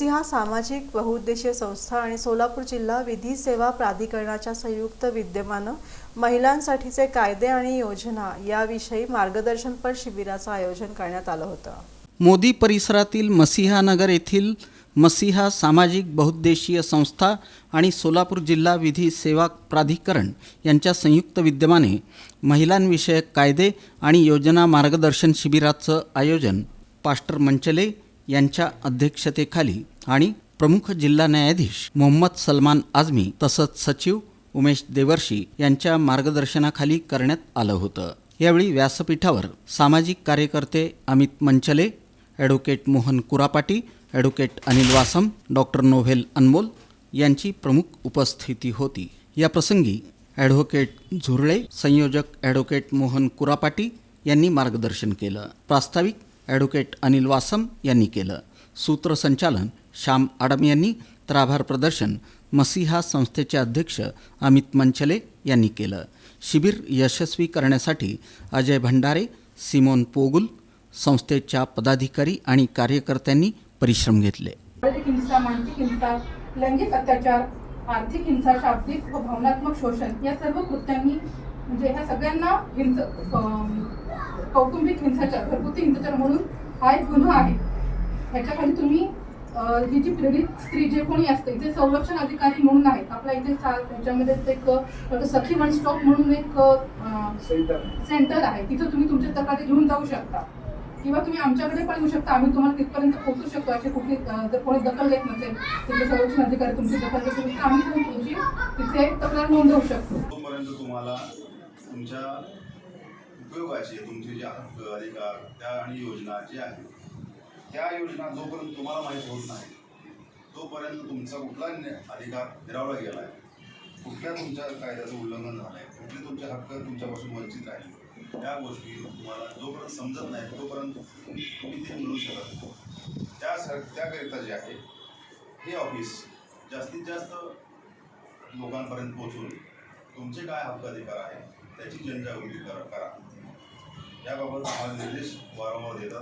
मसिहा सामाजिक बहुउद्देशीय संस्था आणि सोलापूर जिल्हा विधी सेवा प्राधिकरणाच्या संयुक्त विद्यमानं महिलांसाठीचे कायदे आणि योजना याविषयी मार्गदर्शनपर शिबिराचं आयोजन करण्यात आलं होतं. मोदी परिसरातील मसिहानगर येथील मसिहा सामाजिक बहुउद्देशीय संस्था आणि सोलापूर जिल्हा विधी सेवा प्राधिकरण यांच्या संयुक्त विद्यमाने महिलांविषयक कायदे आणि योजना मार्गदर्शन शिबिराचं आयोजन पास्टर मंचले यांच्या अध्यक्षतेखाली आणि प्रमुख जिल्हा न्यायाधीश मोहम्मद सलमान आझमी तसंच सचिव उमेश देवर्षी यांच्या मार्गदर्शनाखाली करण्यात आलं होतं. यावेळी व्यासपीठावर सामाजिक कार्यकर्ते Amit Manchale advocate Mohan Kurapati advocate Anil Vasam doctor Novel Anmol यांची प्रमुख उपस्थिती होती. या प्रसंगी ॲडव्होकेट झुरळे संयोजक ॲडव्होकेट मोहन कुरापाटी यांनी मार्गदर्शन केलं. प्रास्ताविक ॲडव्होकेट अनिल वासम यांनी केलं. सूत्रसंचालन श्याम आडम यांनी तर आभार प्रदर्शन मसिहा संस्थेचे अध्यक्ष अमित मंचले यांनी केलं. शिबिर यशस्वी करण्यासाठी अजय भंडारे सिमोन पोगुल संस्थेच्या पदाधिकारी आणि कार्यकर्त्यांनी परिश्रम घेतले. लैंगिक अत्याचार आर्थिक हिंसा शाब्दिक व भावनात्मक शोषण या सर्व कृत्यांनी म्हणजे ह्या सगळ्यांना हिंस कौटुंबिक हिंसाचार घरगुती हिंसाचार म्हणून हा एक गुन्हा आहे. ह्याच्याखाली तुम्ही ही जी पीडित स्त्री जे कोणी असते इथे संरक्षण अधिकारी म्हणून आहेत. आपल्या इथे ह्याच्यामध्ये एक सखी वन स्टॉप म्हणून एक सेंटर. आहे. तिथं तुम्ही तुमच्या तक्रारी घेऊन जाऊ शकता. किंवा तुम्ही आमच्याकडे पण येऊ शकता. आम्ही तुम्हाला तिथपर्यंत पोहोचू शकतो. अशी कुठली जर कोणी दखल घेत नसेल तिथे संरक्षण अधिकारी तुमची दखल घेत नसेल तर आम्ही पण तुमची तिथे तक्रार नोंदवू शकतो. तोपर्यंत तुम्हाला तुमच्या उपयोगाचे तुमचे जे हक्क अधिकार त्या आणि योजना जे आहेत त्या योजना जोपर्यंत तुम्हाला माहीत होत नाही तोपर्यंत तुमचा कुठला अधिकार हिरावला गेला आहे कुठल्या तुमच्या कायद्याचं उल्लंघन झालं आहे कुठले तुमचे हक्क तुमच्यापासून वंचित राहिले? त्या गोष्टी तुम्हाला जोपर्यंत समजत नाही तोपर्यंत तुम्ही ते मिळू शकत नाही. त्यासाठी त्याकरिता जे आहे हे ऑफिस जास्तीत जास्त लोकांपर्यंत पोहोचून तुमचे काय हक्क अधिकार आहे त्याची जनजागृती करा. करा. याबाबत आम्हाला निर्देश वारंवार देतात.